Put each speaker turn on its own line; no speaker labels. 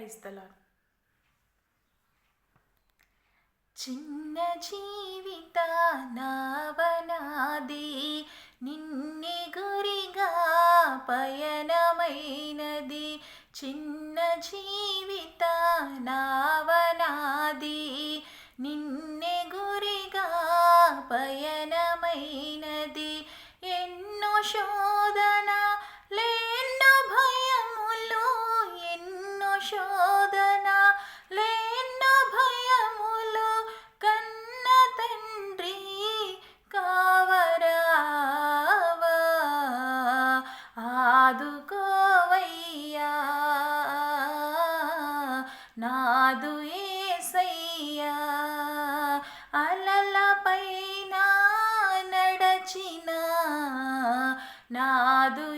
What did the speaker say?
Praise చిన్న జీవిత నావనాది నిన్ని గురిగా పయనమైనది. చిన్న జీవిత నావనాది నిన్నే గురిగా పయనమైనది. ఎన్నో శోధన లే శోధన లేన్నో భయములు కన్న తండ్రి కావరావా? ఆదుకోవయ్యా. నాదు ఏసయ్యా. అలలపైన నడచిన నాదు